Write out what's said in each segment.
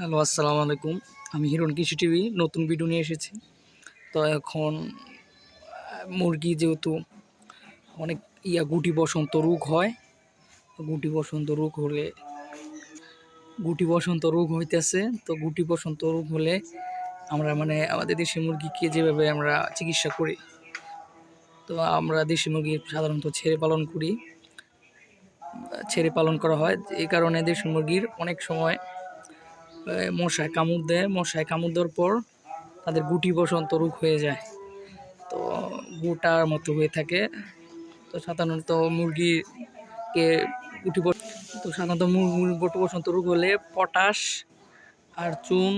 Hello, আসসালামু আলাইকুম। আমি হিরণ কৃষি টিভি, নতুন ভিডিও নিয়ে এসেছি। তো এখন মুরগি যেহেতু অনেক ইয়া গুটি বসন্ত রোগ হয়, গুটি বসন্ত রোগ হলে, গুটি বসন্ত রোগ হইতেছে, তো গুটি বসন্ত রোগ হলে আমরা মানে আমাদের দেশি মুরগিকে যেভাবে আমরা চিকিৎসা করি, তো আমরা দেশি মুরগি সাধারণত ছেড়ে পালন করি। ছেড়ে পালন করা হয়, এই কারণে দেশি মুরগির অনেক সময় মশায় কামড় দেয়। মশায় কামড় দেওয়ার পর তাদের গুটি বসন্ত রোগ হয়ে যায়। তো গোটার মতো হয়ে থাকে। তো সাধারণত মুরগিকে গুটি তো সাধারণত মুরগির গুটি বসন্ত রোগ হলে পটাশ আর চুন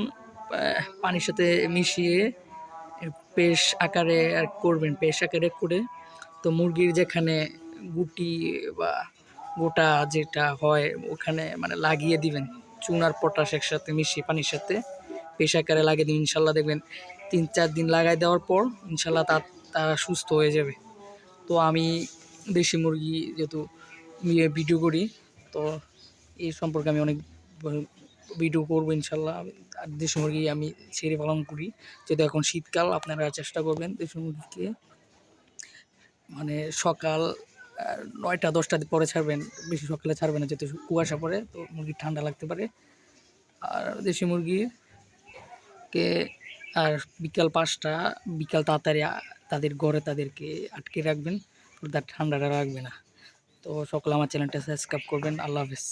পানির সাথে মিশিয়ে পেশ আকারে আর করবেন, পেশ আকারে করে। তো মুরগির যেখানে গুটি বা গোটা যেটা হয়, ওখানে মানে লাগিয়ে দিবেন। চুন আর পটাশ একসাথে মিশিয়ে পানির সাথে পেশ আকারে লাগিয়ে দিন, ইনশাল্লাহ দেখবেন তিন চার দিন লাগাই দেওয়ার পর ইনশাল্লাহ তার তারা সুস্থ হয়ে যাবে। তো আমি দেশি মুরগি যেহেতু নিয়ে ভিডিও করি, তো এই সম্পর্কে আমি অনেক ভিডিও করব ইনশাল্লাহ। আর দেশি মুরগি আমি ছেড়ে পালন করি। যেহেতু এখন শীতকাল, আপনারা চেষ্টা করবেন দেশি মুরগিকে মানে সকাল নয়টা দশটা পরে ছাড়বেন, বেশি সকালে ছাড়বেন না, যেহেতু কুয়াশা পড়ে, তো মুরগির ঠান্ডা লাগতে পারে। আর দেশি মুরগিকে আর বিকাল পাঁচটা, বিকাল তাড়াতাড়ি তাদের ঘরে তাদেরকে আটকে রাখবেন তার ঠান্ডাটা রাখবে না। তো সকলে আমার চ্যানেলটা সাবস্ক্রাইব করবেন, আল্লাহ হাফেজ।